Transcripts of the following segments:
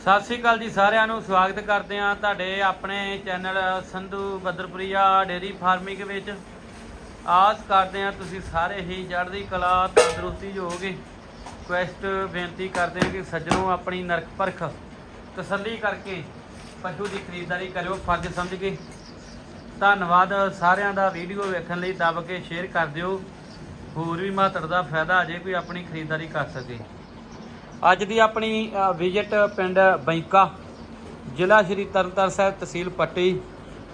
ਸਤਿ ਸ੍ਰੀ ਅਕਾਲ ਜੀ ਸਾਰਿਆਂ ਨੂੰ, ਸਵਾਗਤ ਕਰਦੇ ਹਾਂ ਤੁਹਾਡੇ ਆਪਣੇ channel Sandhu Badarpuria dairy farming ਵਿੱਚ। ਆਸ ਕਰਦੇ ਹਾਂ ਤੁਸੀਂ ਸਾਰੇ ਹੀ ਚੜ੍ਹਦੀ ਕਲਾ, ਤੰਦਰੁਸਤੀ 'ਚ ਹੋਵੋਗੇ ਕੁਐਸਟ ਬੇਨਤੀ ਕਰਦੇ ਹਾਂ ਕਿ ਸੱਜਣੋ ਆਪਣੀ ਨਰਕ ਪਰਖ ਤਸੱਲੀ ਕਰਕੇ ਪਸ਼ੂ ਦੀ ਖਰੀਦਦਾਰੀ ਕਰਿਓ, ਫਰਜ਼ ਸਮਝ ਕੇ। ਧੰਨਵਾਦ ਸਾਰਿਆਂ ਦਾ, ਵੀਡੀਓ ਵੇਖਣ ਲਈ ਦੱਬ ਕੇ ਸ਼ੇਅਰ ਕਰ ਦਿਓ। ਹੋਰ ਵੀ ਮਾਤਰ ਦਾ ਫਾਇਦਾ ਜੇ ਕੋਈ ਆਪਣੀ ਖਰੀਦਦਾਰੀ ਕਰ ਸਕੇ। ਅੱਜ ਦੀ ਆਪਣੀ ਵਿਜ਼ਿਟ ਪਿੰਡ ਬੈਂਕਾ ਜ਼ਿਲ੍ਹਾ ਸ਼੍ਰੀ ਤਰਨਤਾਰਨ ਸਾਹਿਬ ਤਹਿਸੀਲ ਪੱਟੀ।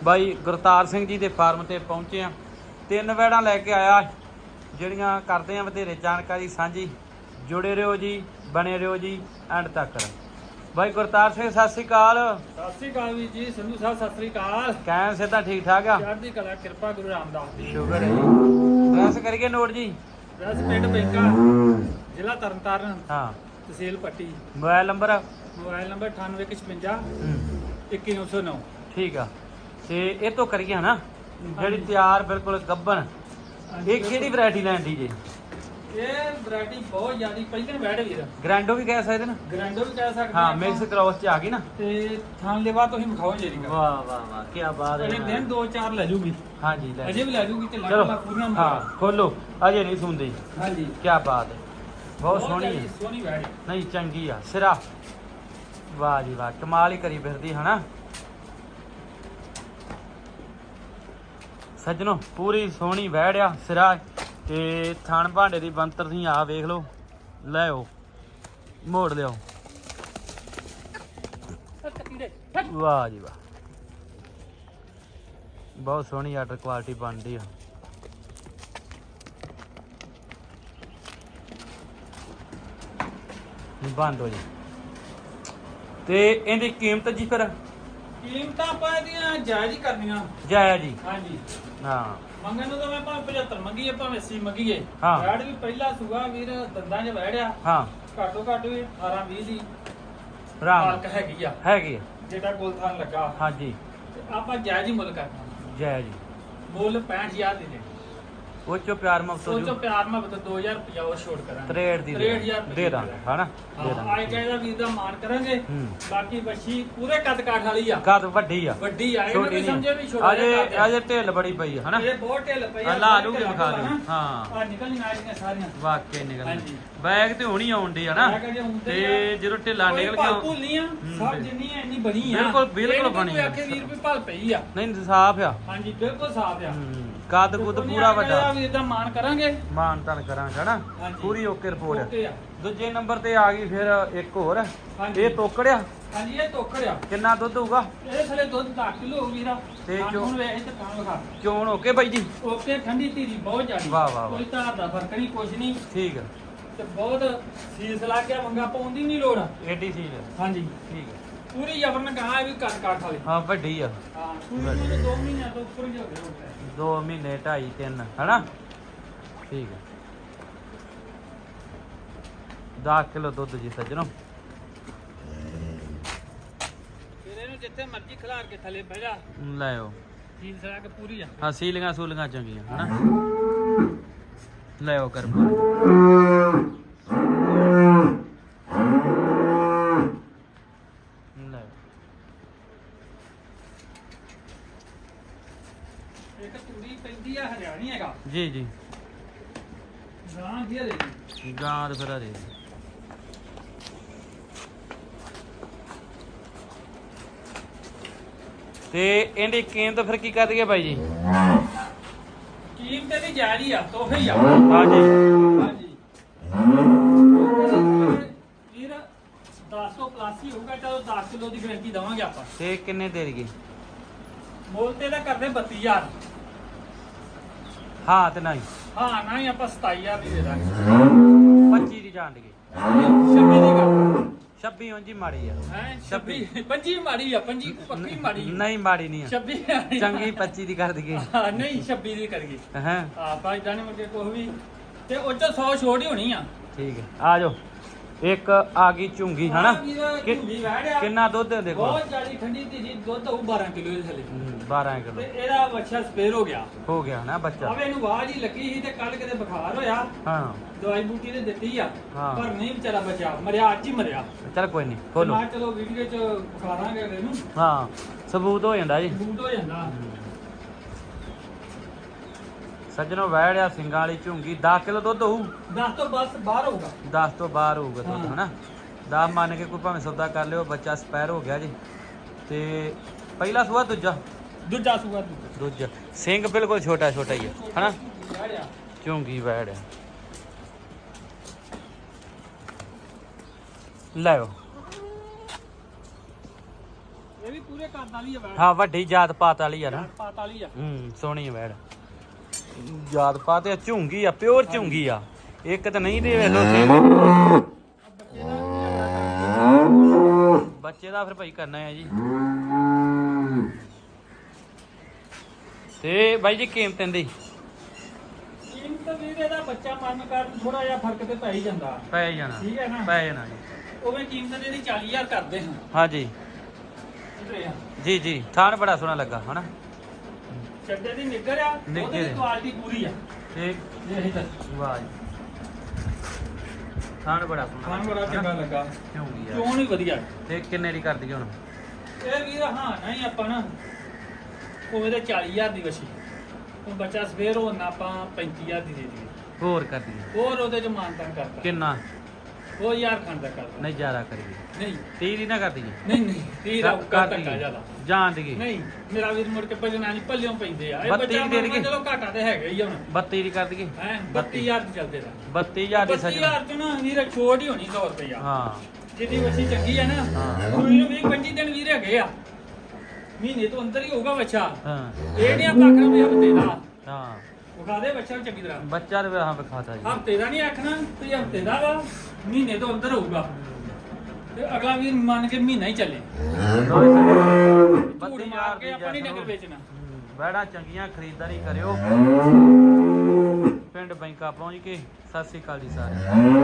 ਬਾਈ ਗੁਰਤਾਰ ਸਿੰਘ ਜੀ ਦੇ ਫਾਰਮ ਤੇ ਪਹੁੰਚੇ ਆ ਤਿੰਨ ਵੈੜਾਂ ਲੈ ਕੇ ਆਇਆ ਜਿਹੜੀਆਂ ਕਰਦੇ ਆ ਵਧੇਰੇ ਜਾਣਕਾਰੀ ਸਾਂਝੀ। ਜੁੜੇ ਰਹੋ ਜੀ ਬਣੇ ਰਹੋ ਜੀ ਐਂਡ ਤੱਕ। ਬਾਈ ਗੁਰਤਾਰ ਸਿੰਘ ਸਤਿ ਸ੍ਰੀ ਅਕਾਲ। ਸਤਿ ਸ੍ਰੀ ਅਕਾਲ ਵੀਰ ਜੀ ਸੰਧੂ ਸਾਹਿਬ ਸਤਿ ਸ੍ਰੀ ਅਕਾਲ। ਕੈਨ ਸਿੱਧਾ ਠੀਕ ਠਾਕ ਆ? ਚੜ੍ਹਦੀ ਕਲਾ ਕਿਰਪਾ ਗੁਰੂ ਰਾਮਦਾਸ ਦੀ। ਸ਼ੁਕਰ ਹੈ ਜੀ। ਪ੍ਰੈਸ ਕਰੀਏ ਨੋਟ ਜੀ? ਰਸ ਪਿੰਡ ਬੈਂਕਾ ਜ਼ਿਲ੍ਹਾ ਤਰਨਤਾਰਨ। ਹਾਂ। Tehsil Patti. Mobile number? Mobile number 9856 ਹੂੰ। 21909 ਠੀਕ ਆ। ਤੇ ਇਹ ਤੋਂ ਕਰੀਏ ਹਨਾ ਜਿਹੜੀ ਤਿਆਰ ਬਿਲਕੁਲ ਗੱਬਣ ਇਹ ਕਿਹੜੀ ਵੈਰਾਈਟੀ ਲੈਣ ਦੀ ਜੇ? ਇਹ ਵੈਰਾਈਟੀ ਬਹੁਤ ਜ਼ਿਆਦੀ ਪਹਿਲਾਂ ਬੈਠ ਵੀਰ ਗ੍ਰੈਂਡੋ ਵੀ ਕਹਿ ਸਕਦੇ ਨਾ? ਗ੍ਰੈਂਡੋ ਵੀ ਕਹਿ ਸਕਦੇ ਹਾਂ। ਮਿਕਸ ਕ੍ਰੋਸ ਚ ਆ ਗਈ ਨਾ? ਤੇ ਥਾਂ ਲੈਵਾ ਤੁਸੀਂ ਵਿਖਾਓ ਜੇਰੀ ਵਾਹ ਵਾਹ ਵਾਹ ਕੀ ਬਾਤ ਅਜੇ ਦਿਨ ਹੈ ਦੋ ਚਾਰ ਲੈ ਜੂਗੀ। ਹਾਂਜੀ ਲੈ ਅਜੇ ਵੀ ਲੈ ਜੂਗੀ ਤੇ ਚਲੋ। ਲੱਗ ਪੂਰੀਆਂ ਹਾਂ ਖੋਲੋ। ਅਜੇ ਨਹੀਂ ਸੁਣਦੇ। ਹਾਂਜੀ। ਕੀ ਬਾਤ ਹੈ। ਬਹੁਤ ਸੋਹਣੀ ਹੈ। ਸੋਹਣੀ ਵੈਰਾਈਟੀ ਨਹੀਂ ਚੰਗੀ ਆ। ਸਿਰਾ। ਵਾਹ ਜੀ ਵਾਹ ਕਮਾਲ ਹੀ ਕਰੀ ਫਿਰਦੀ ਹਨਾ? ਸੱਜਣੋ ਪੂਰੀ ਸੋਹਣੀ ਵਹਿੜਿਆ ਸਿਰਾ। ਤੇ ਥਣ ਭਾਂਡੇ ਦੀ ਬੰਤਰ ਤੁਸੀਂ ਆ ਵੇਖ ਲਓ। ਲੈ ਆਓ। ਮੋੜ ਲਿਓ ਵਾਹ ਜੀ ਵਾਹ। ਬਹੁਤ ਸੋਹਣੀ ਆਰਡਰ ਕੁਆਲਿਟੀ ਬਣਦੀ ਆ। ਬੰਦ ਹੋ ਜੀ। ਤੇ ਇਹਦੀ ਕੀਮਤ ਜੀ ਫਿਰ? ਕੀਮਤਾਂ ਆਪਾਂ ਇਹਦੀਆਂ ਜਾਇਜ਼ ਹੀ ਕਰਨੀਆਂ। ਜਾਇਆ ਜੀ ਹਾਂਜੀ। ਹਾਂ। ਮੰਗਣ ਨੂੰ ਤਾਂ ਮੈਂ ਭਾਵੇਂ 75 ਮੰਗੀਏ ਭਾਵੇਂ 80 ਮੰਗੀਏ। ਹਾਂ। ਵੈੜ ਵੀ ਪਹਿਲਾ ਸੁਗਾ ਵੀਰ ਦੰਦਾਂ 'ਚ ਵੈੜਿਆ। ਹਾਂ। ਘੱਟੋ ਘੱਟ ਵੀ 18 20 ਦੀ ਰਾਮ। ਮਾਲਕ ਹੈਗੀ ਆ। ਹੈਗੀ ਆ। ਜਿਹੜਾ ਕੋਲ ਥਾਂ ਲੱਗਾ। ਹਾਂਜੀ। ਤੇ ਆਪਾਂ ਜਾਇਜ਼ ਹੀ ਮੁੱਲ ਕਰਨਾ। ਜਾਇਆ ਜੀ ਮੁੱਲ 65000 ਦੇ ਦੇ ਉਹ ਚੋਂ ਪਿਆਰ ਮੁਕਤ ਹੋ ਸੋਚੋ ਜੂ ਪਿਆਰ ਮੁਹੱਬਤ 2000 ਰੁਪਇਆ ਹੋਰ ਛੋਟ ਕਰਾਂਗੇ। 63 ਦੀ 63,000 ਦੇ ਦਾਂਗੇ ਹਨਾ? ਦੇ ਹਾਂ ਦਾਂਗੇ। ਆਏ ਚਾਹੀਦਾ ਵੀਰ ਦਾ ਮਾਨ ਕਰਾਂਗੇ। ਹੂੰ। ਬਾਕੀ ਬੱਚੀ ਪੂਰੇ ਕੱਦ ਕਾਠ ਵਾਲੀ ਆ। ਕੱਦ ਵੱਡੀ ਆ। ਵੱਡੀ ਆ ਇਹ ਛੋਟੀ ਨਹੀਂ ਨਹੀਂ। ਸਮਝੇ ਵੀ ਛੋਟਾ ਅਜੇ ਜਿਹਾ ਕੱਦ ਆ। ਅਜੇ ਢਿੱਲ ਬੜੀ ਪਈ ਆ ਹਨਾ? ਇਹ ਬਹੁਤ ਢਿੱਲ ਪਈ ਆ ਲਾ ਲੂਗੇ ਵਿਖਾ ਦਿਓ। ਹਾਂ। ਆ ਨਿਕਲ ਆ ਰਹੀਆਂ ਸਾਰੀਆਂ। ਵਾਕਈ ਨਿਕਲ ਹਾਂਜੀ। ਬੈਗ ਤੇ ਹੋਣੀ ਆਉਣ ਦੀ ਹਨਾ? ਮੈਂ ਕਹਿੰਦਾ ਹੁਣ ਤੇ ਜਦੋਂ ਢਿੱਲਾ ਨਿਕਲ ਗਿਆ ਭੁੱਲੀਆਂ ਸਭ ਜਿੰਨੀ ਐ ਇੰਨੀ ਬਣੀ ਆ ਬਿਲਕੁਲ- ਬਿਲਕੁਲ ਇਹ ਨੀ ਕੋਈ ਬਣੀ ਆ। ਆਖੇ ਵੀਰ ਵੀ ਭਲ ਪਈ ਆ। ਨਹੀਂ ਸਾਫ਼ ਆ। ਹਾਂਜੀ ਬਿਲਕੁਲ ਸਾਫ਼ ਆ। ਹੂੰ। ਕੱਦ ਕੁੱਦ ਪੂਰਾ ਵੱਡਾ। ਵੀਰ ਦਾ ਮਾਨ ਕਰਾਂਗੇ। ਮਾਨ ਤਾਨ ਕਰਾਂਗੇ ਹਨਾ? ਹਾਂਜੀ। ਪੂਰੀ ਓਕੇ ਰਿਪੋਰਟ। ਓਕੇ ਆ। ਦੂਜੇ ਨੰਬਰ ਤੇ ਆ ਗਈ ਫਿਰ ਇੱਕ ਹੋਰ। ਹਾਂਜੀ। ਇਹ ਤੋਕੜਿਆ ਹਾਂਜੀ ਇਹ ਤੋਕੜ ਆ। ਕਿੰਨਾ ਦੁੱਧ ਹੋਊਗਾ? ਇਹਦੇ ਥਲੇ ਦੁੱਧ 10 ਕਿਲੋ ਹੋ ਵੀਰਾ ਤੇ ਤੇ ਜੋ- ਹੁਣ ਵੇਖ ਤੇ ਕਾਂ ਵਿਖਾ ਚੋਣ ਓਕੇ ਬਾਈ ਜੀ? ਓਕੇ ਠੰਡੀ ਧੀਰੀ ਬਹੁਤ ਜ਼ਿਆਦੀ। ਵਾਹ, ਵਾਹ, ਵਾਹ। ਕੋਈ ਧਾਰ ਦਾ ਫ਼ਰਕ ਨਹੀਂ ਕੁਛ ਨਹੀਂ। ਠੀਕ ਹੈ ਤੇ ਬਹੁਤ ਸੀਸ ਲਾ ਕੇ ਮੰਗਾ ਪਾਉਣ ਦੀ ਨਹੀਂ ਲੋੜ। ਏਡੀ ਸੀ ਹਾਂਜੀ। ਠੀਕ ਹੈ ਪੂਰੀ ਜਬਰਨ ਕਹਾ ਵੀ ਕੱਟ ਕਾਠ ਵਾਲੀ ਹਾਂ ਵੱਡੀ ਆ। ਹਾਂ ਪੂਰੀ ਨੂੰ 2 ਮਹੀਨਿਆਂ ਤੋਂ ਉੱਪਰ ਹੀ ਹੋ ਗਏ 2 ਮਹੀਨੇ 2.5 3 ਹਨਾ? ਠੀਕ ਹੈ 10 ਕਿਲੋ ਦੁੱਧ ਜੀ ਸੱਜਣੋ। ਫਿਰ ਇਹਨੂੰ ਜਿੱਥੇ ਮਰਜ਼ੀ ਖਿਲਾਰ ਕੇ ਥੱਲੇ ਬਹਿ ਜਾ। ਲੈ ਆਓ। ਸੀਸ ਲਾ ਕੇ ਪੂਰੀ ਆ। ਹਾਂ ਸੀਲੀਆਂ ਸੂਲੀਆਂ ਚੰਗੀਆਂ ਹਨਾ? ਲੈ ਆਓ ਕਰ ਲੈ ਆਓ। ਇੱਕ ਤੂੜੀ ਪੈਂਦੀ ਆ ਹਰਿਆਣੀ ਹੈਗਾ। ਜੀ ਜੀ। ਗਾਂ ਦੀ ਹਰੇ ਗਾਂ ਦੇ ਫਿਰ ਹਰੇ ਤੇ ਇਹਦੀ ਕੀਮਤ ਫਿਰ ਕੀ ਕਰ ਦਈਏ ਬਾਈ ਜੀ? ਕੀਮਤ ਦੀ ਜਾਰੀ ਆ ਤੋਹਫੇ ਹੀ ਆ। ਹਾਂਜੀ। ਹਾਂਜੀ। ਵੀਰ 10 ਪਲੱਸ ਹੀ ਹੋਊਗਾ ਚਲੋ 10 ਕਿਲੋ ਦੀ ਗਾਰੰਟੀ ਦਵਾਂਗੇ ਆਪਾਂ। ਤੇ ਕਿੰਨੇ ਦੇ ਦਈਏ? ਮੁੱਲ ਤੇ ਦਾ ਕਰਦੇ 32000 ਹਾਂ ਤੇ ਨਹੀਂ। ਹਾਂ ਨਾ ਹੀ ਆਪਾਂ 27000 ਦੀ ਦੇ ਦਾਂਗੇ। 25 ਦੀ ਜਾਣ ਦਈਏ 26 ਦੀ ਕਰ 26 ਉਂਝ ਹੀ ਮਾੜੀ ਆ। ਹੈ 26 25 ਮਾੜੀ ਆ 25 ਪੱਕੀ ਮਾੜੀ ਆ। ਨਹੀਂ ਮਾੜੀ ਨਹੀਂ ਆ। 26 ਚੰਗੀ 25 ਦੀ ਕਰ ਦਈਏ। ਹਾਂ, ਨਹੀਂ 26 ਦੀ ਕਰੀਏ ਹਾਂ। ਆ ਭਾਈ ਜਾਨੇ ਮੁੰਡੇ ਕੋਲ ਵੀ। ਤੇ ਉਹ ਚ 100 ਛੋੜ ਹੀ ਹੋਣੀ ਆ। ਠੀਕ ਹੈ ਆ ਜਾਓ। ਇੱਕ ਆ ਗਈ ਝੁੰਗੀ ਹਨਾ? ਕਿ- ਝੁੰਗੀ ਕਿੰਨਾ ਦੁੱਧ ਹੈ ਦੇਖੋ। ਬਹੁਤ ਜ਼ਿਆਦਾ ਠੰਡੀ ਧੀਰੀ ਦੁੱਧ ਹੋਊ 12 ਕਿਲੋ ਦੇ ਥੱਲੇ 12 ਤੇ ਕਿਲੋ। ਇਹਦਾ ਬੱਚਾ ਸਪੇਅਰ ਹੋ ਗਿਆ। ਹੋ ਗਿਆ ਨਾ ਬੱਚਾ। ਆਵੇ ਇਹਨੂੰ ਆਵਾਜ਼ ਹੀ ਲੱਗੀ ਸੀ ਤੇ ਕੱਲ ਕਿਤੇ ਬੁਖਾਰ ਹੋਇਆ। ਹਾਂ। ਦਵਾਈ ਬੂਟੀ ਤੇ ਦਿੱਤੀ ਆ। ਹਾਂ। ਪਰ ਨਹੀਂ ਵਿਚਾਰਾ ਬਚਿਆ। ਮਰਿਆ ਅੱਜ ਹੀ ਮਰਿਆ। ਚਲ ਕੋਈ ਨਹੀਂ ਤੇ ਖੋਲੋ ਮੈਂ ਚਲੋ ਵੀਡੀਓ ਚ ਬੁਖਾਰਾਂਗੇ ਇਹਨੂੰ ਹਾਂ ਸਬੂਤ ਹੋ ਜਾਂਦਾ ਜੀ। ਬੂਟ ਹੋ ਜਾਂਦਾ। ਸੱਜਣੋ ਵਹਿੜਿਆ ਸਿੰਘਾਂ ਵਾਲੀ ਝੁੰਗੀ 10 ਕਿਲੋ ਦੁੱਧ ਹੋਊ? 10 ਤੋਂ ਬਸ ਬਾਹਰ ਹੋਊਗਾ। 10 ਤੋਂ ਬਾਹਰ ਹੋਊਗਾ ਦੁੱਧ ਹਾਂ। ਹਨਾ? 10 ਮੰਨ ਕੇ ਕੋਈ ਭਾਵੇਂ ਸੌਦਾ ਕਰ ਲਿਓ ਬੱਚਾ ਸਪੈਰ ਹੋ ਗਿਆ ਜੀ। ਤੇ ਪਹਿਲਾ ਸੂਆ ਦੂਜਾ? ਦੂਜਾ ਸੂਆ ਦੂਜਾ। ਦੂਜਾ। ਸਿੰਘ ਬਿਲਕੁਲ ਛੋਟਾ ਛੋਟਾ ਹੀ ਹੈ ਹਨਾ। ਝੁੰਗੀ ਵਹਿੜਿਆ ਲੈਓ ਇਹ ਵੀ ਪੂਰੇ ਘਰ ਵਾਲੀ ਆ ਵੈੜ ਹਾਂ ਵੱਡੀ ਜਾਤ ਪਾਤ ਵਾਲੀ ਆ ਨਾ। ਪਾਤ ਵਾਲੀ ਆ। ਹੂੰ ਸੋਹਣੀ ਵੈੜ ਜਾਤ ਪਾਤ ਆ ਝੁੰਗੀ ਆ ਪਿਓਰ ਝੁੰਗੀ ਆ। ਇੱਕ ਤਾਂ ਨਹੀਂ ਦੇ ਵੇਖ ਲੋ ਬੱਚੇ ਦਾ ਫਿਰ ਭਾਈ ਕਰਨਾ ਹੈ ਜੀ। ਤੇ ਬਾਈ ਜੀ ਕੀਮਤ ਇਹਦੀ? ਕੀਮਤ ਵੀਰ ਇਹਦਾ ਬੱਚਾ ਮਨ ਕਰ ਥੋੜਾ ਜਿਹਾ ਫ਼ਰਕ ਤੇ ਪੈ ਹੀ ਜਾਂਦਾ। ਪੈ ਜਾਣਾ ਠੀਕ ਹੈ ਨਾ? ਪੈ ਜਾਣਾ ਜੀ। ਉਵੇਂ ਕੀਮਤ ਇਹਦੀ 40000 ਕਰਦੇ ਹਾਂ। ਹਾਂਜੀ। ਜੀ। ਜੀ ਥਾਣ ਬੜਾ ਸੋਹਣਾ ਲੱਗਾ ਹਨਾ? ਚੱਡੇ ਦੀ ਨਿੱਗਰ ਆ ਨਿੱਘਰ ਉਹਦੀ ਆ। ਕੁਆਲਿਟੀ ਪੂਰੀ ਆ। ਤੇ ਇਹ ਹੀ ਦੱਸ ਵਾਹ ਜੀ। ਥਾਣ ਬੜਾ ਸੋਹਣਾ ਖਾਣ ਬੜਾ ਚੰਗਾ ਲੱਗਾ। ਝੁੰਗੀ ਆ ਚੋਣ ਵੀ ਵਧੀਆ ਤੇ ਕਿੰਨੇ ਦੀ ਕਰਦੀ ਹੁਣ। ਇਹ ਵੀਰ ਹਾਂ ਨਹੀਂ ਆਪਾਂ ਨਾ ਉਹ ਇਹਦੇ 40000 ਦੀ ਵਸੀ ਉਹ ਬੱਚਾ ਸਵੇਰ ਹੋਣ ਆਪਾਂ 35000 ਦੀ ਦੇ ਦਈਏ। ਹੋਰ ਕਰਦੀ ਹੋਰ ਉਹਦੇ ਚ ਮਾਨਤਾਨ ਕਰਦਾ ਕਿੰਨਾ? ਉਹ ਯਾਰ ਦਾ ਨਹੀਂ ਜ਼ਿਆਦਾ ਕਰੀਏ। ਨਹੀਂ। 30 ਦੀ ਨਾ ਕਰਦੀ ਨਹੀਂ ਨਹੀਂ ਤੀਰਾ ਕਰ ਧੱਕਾ ਜ਼ਿਆਦਾ। ਜਾਣ ਦੀ ਨਹੀਂ ਮੇਰਾ ਵੀਰ ਮੁੜ ਕੇ ਭਜਣਾ ਨਹੀਂ ਭੱਲਿਓਂ ਪੈਂਦੇ ਆ। ਇਹ ਬੱਤੀ ਬੱਚਾ ਦੇ ਦੇਣਗੇ। ਚਲੋ ਘਾਟਾ ਤੇ ਹੈਗਾ ਹੀ ਹੁਣ। 32 ਦੀ ਕਰ ਦਈਏ ਹੈ 32000 ਦੀ ਚੱਲਦੇ ਦਾ 32000 ਦੀ ਸੱਜਣ 32000 ਚ ਨਾ ਵੀਰ ਛੋਟ ਹੀ ਹੋਣੀ 100 ਰੁਪਇਆ ਹਾਂ। ਜਿੱਦੀ ਵਸੀ ਚੰਗੀ ਆ ਨਾ ਹਾਂ। ਕੋਈ ਵੀ 25 ਦਿਨ ਵੀਰ ਹੈਗੇ ਆ। ਮਹੀਨੇ ਤੋਂ ਅੰਦਰ ਹੀ ਹੋਊਗਾ ਬੱਚਾ। ਹਾਂ। ਇਹ ਨਹੀਂ ਆਪਾਂ ਆਖਣਾ ਵੀ ਹਫ਼ਤੇ ਦਾ। ਹਾਂ। ਵਿਖਾ ਦੇ ਬੱਚਾ ਚੰਗੀ ਤਰ੍ਹਾਂ। ਬੱਚਾ ਦੇ ਹਾਂ ਵਿਖਾਤਾ ਜੀ। ਹਫ਼ਤੇ ਦਾ ਨਹੀਂ ਆਖਣਾ ਵੀ ਹਫ਼ਤੇ ਦਾ ਵਾ। ਮਹੀਨੇ ਤੋਂ ਅੰਦਰ ਹੋਊਗਾ। ਤੇ ਅਗਲਾ ਵੀਰ ਮੰਨ ਕੇ ਮਹੀਨਾ ਹੀ ਚੱਲੇ। ਝੂਠ ਮਾਰ ਕੇ ਆਪਾਂ ਨਹੀਂ ਵੇਚਣਾ। ਬੈੜਾ ਚੰਗੀਆਂ ਖਰੀਦਦਾਰੀ ਕਰਿਓ। ਪਿੰਡ ਬੈਂਕਾ ਪਹੁੰਚ ਕੇ ਸਤਿ ਸ੍ਰੀ ਅਕਾਲ ਜੀ ਸਾਰਿਆਂ ਨੂੰ।